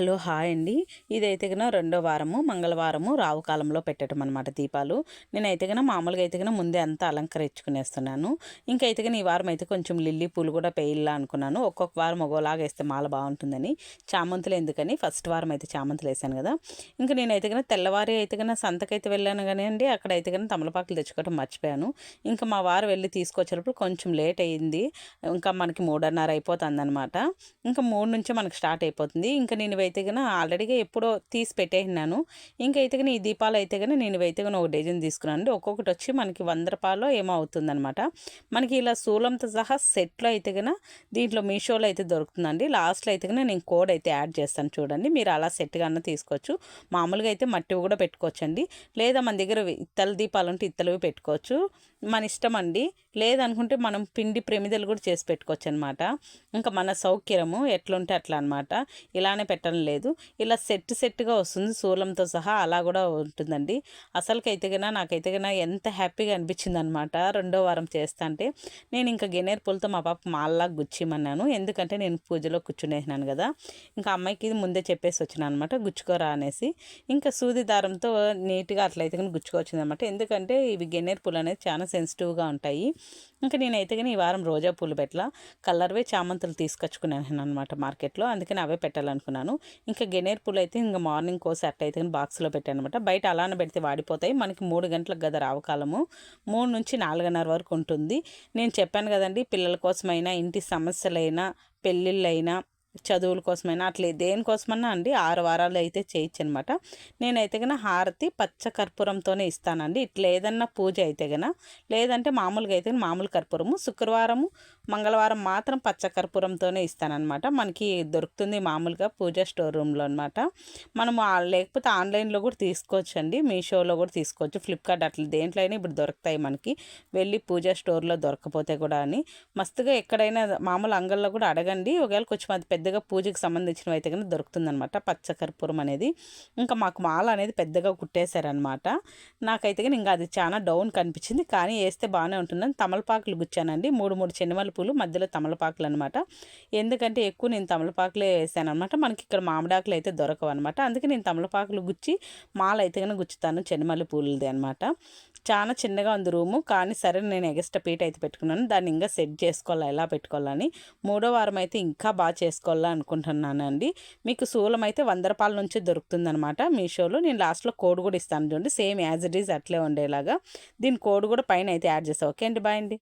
Hello hi అండి. ఇదైతే కన్నా రెండో వారము మంగళవారము రావు కాలంలో పెట్టడం అనమాట దీపాలు. నేనైతే కన్నా మామూలుగా అయితే కన్నా ముందే అంతా అలంకరించుకునేస్తున్నాను. ఇంకా అయితే కన్నా ఈ వారం అయితే కొంచెం లిల్లీ పూలు కూడా పేయిల్లా అనుకున్నాను. ఒక్కొక్క వారం ఒక్కోలాగా వేస్తే మాల బాగుంటుందని. చామంతులు ఎందుకని? ఫస్ట్ వారం అయితే చామంతులు వేసాను కదా. ఇంకా నేనైతే కన్నా తెల్లవారి అయితే కన్నా సంతకైతే వెళ్ళాను కానీ అండి అక్కడ అయితే కన్నా తమలపాకులు తెచ్చుకోవడం మర్చిపోయాను. ఇంకా మా వారు వెళ్ళి తీసుకొచ్చేటప్పుడు కొంచెం లేట్ అయ్యింది ఇంకా మనకి మూడున్నర అయిపోతుంది అనమాట ఇంకా మూడు నుంచే మనకి స్టార్ట్ అయిపోతుంది. ఇంకా నేను అయితే కన్నా ఆల్రెడీగా ఎప్పుడో తీసి పెట్టేసినాను ఇంకైతే అయితే కానీ ఈ దీపాలు అయితే కానీ నేను అయితే కానీ ఒక డజన్ తీసుకున్నాను. ఒక్కొక్కటి వచ్చి మనకి వంద రూపాయలు ఏమో అవుతుందనమాట మనకి ఇలా సూలంతో సహా సెట్లో అయితే కన్నా దీంట్లో మీషోలో అయితే దొరుకుతుందండి. లాస్ట్లో అయితే కన్నా నేను కోడ్ అయితే యాడ్ చేస్తాను చూడండి. మీరు అలా సెట్గా అన్న తీసుకోవచ్చు. మామూలుగా అయితే మట్టివి కూడా పెట్టుకోవచ్చండి. లేదా మన దగ్గర ఇత్తల దీపాలు ఉంటే ఇత్తలవి పెట్టుకోవచ్చు. మన ఇష్టం అండి లేదనుకుంటే మనం పిండి ప్రమిదలు కూడా చేసి పెట్టుకోవచ్చు అనమాట ఇంకా మన సౌకర్యము ఎట్లుంటే అట్లా అనమాట ఇలానే పెట్టడం లేదు. ఇలా సెట్ సెట్గా వస్తుంది. సూలంతో సహా అలా కూడా ఉంటుందండి. అసలుకైతే కన్నా నాకైతే కన్నా ఎంత హ్యాపీగా అనిపించింది అనమాట రెండో వారం చేస్తా అంటే నేను ఇంకా గెనేర్ పూలతో మా పాప మాల్లా గుచ్చిమన్నాను. ఎందుకంటే నేను పూజలో కూర్చునేసినాను కదా ఇంకా అమ్మాయికి ముందే చెప్పేసి వచ్చినాను అనమాట గుచ్చుకోరా అనేసి. ఇంకా సూది దారంతో నీట్గా అట్లయితే కానీ గుచ్చుకోవచ్చింది అనమాట ఎందుకంటే ఇవి గెనేర్ పూలు అనేది చాలా సెన్సిటివ్గా ఉంటాయి. ఇంకా నేనైతే కానీ ఈ వారం రోజా పూలు పెట్టలా. కలర్వే చామంతులు తీసుకొచ్చుకున్నాను అనమాట మార్కెట్లో. అందుకని అవే పెట్టాలనుకున్నాను. ఇంకా గెనేర్ పూలు అయితే ఇంకా మార్నింగ్ కోసి అయితే కానీ బాక్స్లో పెట్టాను అనమాట బయట అలానే పెడితే వాడిపోతాయి. మనకి మూడు గంటలకు కదా రావకాలము మూడు నుంచి నాలుగున్నర వరకు ఉంటుంది. నేను చెప్పాను కదండి పిల్లల కోసమైనా ఇంటి సమస్యలైనా పెళ్ళిళ్ళైనా చదువుల కోసమైనా అట్లే దేనికోసమన్నా అండి ఆరు వారాలు అయితే చేయొచ్చు అనమాట నేనైతే కన్నా హారతి పచ్చ కర్పూరంతోనే ఇస్తానండి. ఇట్లా ఏదన్నా పూజ అయితే కన్నా లేదంటే మామూలుగా అయితే మామూలు కర్పూరము శుక్రవారము మంగళవారం మాత్రం పచ్చ కర్పూరంతోనే ఇస్తానమాట మనకి దొరుకుతుంది మామూలుగా పూజ స్టోర్ రూమ్లో అనమాట మనము లేకపోతే ఆన్లైన్లో కూడా తీసుకోవచ్చు అండి మీషోలో కూడా తీసుకోవచ్చు ఫ్లిప్కార్ట్ అట్లా దేంట్లో అయినా ఇప్పుడు దొరుకుతాయి మనకి. వెళ్ళి పూజ స్టోర్లో దొరకపోతే కూడా అని. మస్తుగా ఎక్కడైనా మామూలు అంగల్లో కూడా అడగండి. ఒకవేళ కొంచెం అది పెద్దగా పూజకి సంబంధించినవి అయితే కనుక దొరుకుతుందనమాట పచ్చకర్పూరం అనేది. ఇంకా మాకు మాల అనేది పెద్దగా కుట్టేశారనమాట నాకైతే కానీ ఇంకా అది చాలా డౌన్ కనిపించింది. కానీ వేస్తే బాగానే ఉంటుందని తమలపాకులు గుచ్చానండి. మూడు మూడు చెన్నమల పూలు మధ్యలో తమలపాకులు అనమాట ఎందుకంటే ఎక్కువ నేను తమలపాకులే వేసాను అనమాట మనకి ఇక్కడ మామిడాకులు అయితే దొరకవు అనమాట అందుకే నేను తమలపాకులు గుచ్చి మాల అయితే కనుక గుచ్చుతాను చెన్నమల్లి పూలది అనమాట చాలా చిన్నగా ఉంది రూము కానీ సరే నేను ఎగస్ట్రా పీట అయితే పెట్టుకున్నాను. దాన్ని ఇంకా సెట్ చేసుకోవాలా ఎలా పెట్టుకోవాలని మూడో వారం అయితే ఇంకా బాగా చేసుకోవాలా అనుకుంటున్నానండి. మీకు శూలం అయితే వంద రూపాయల నుంచి దొరుకుతుందనమాట మీషోలో నేను లాస్ట్లో కోడ్ కూడా ఇస్తాను చూడండి సేమ్ యాజ్ ఇట్ ఈజ్ అట్లే ఉండేలాగా. దీని కోడ్ కూడా పైన అయితే యాడ్ చేస్తాను ఓకే అండి బాయ్ అండి.